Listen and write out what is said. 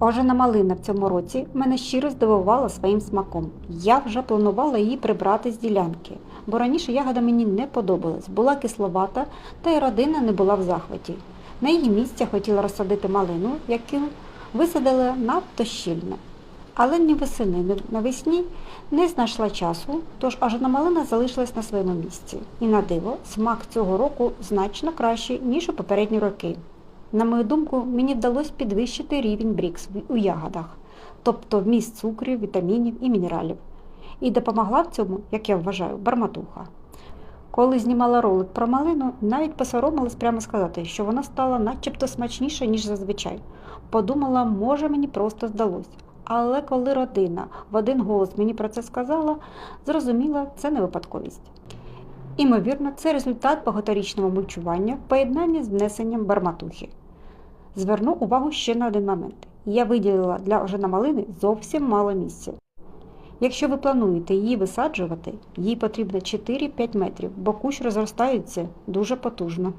Ожена малина в цьому році мене щиро здивувала своїм смаком. Я вже планувала її прибрати з ділянки, бо раніше ягода мені не подобалась, була кисловата, та й родина не була в захваті. На її місці хотіла розсадити малину, яку висадила надто щільно. Але ні восени, ні навесні не знайшла часу, тож ожена малина залишилась на своєму місці. І на диво, смак цього року значно кращий, ніж у попередні роки. На мою думку, мені вдалося підвищити рівень брікс у ягодах, тобто вміст цукрів, вітамінів і мінералів. І допомогла в цьому, як я вважаю, барматуха. Коли знімала ролик про малину, навіть посоромилась прямо сказати, що вона стала начебто смачніша, ніж зазвичай. Подумала, може мені просто здалося. Але коли родина в один голос мені про це сказала, зрозуміла, це не випадковість. Імовірно, це результат багаторічного мульчування в поєднанні з внесенням барматухи. Зверну увагу ще на один момент. Я виділила для ожина малини зовсім мало місця. Якщо ви плануєте її висаджувати, їй потрібно 4-5 метрів, бо кущ розростається дуже потужно.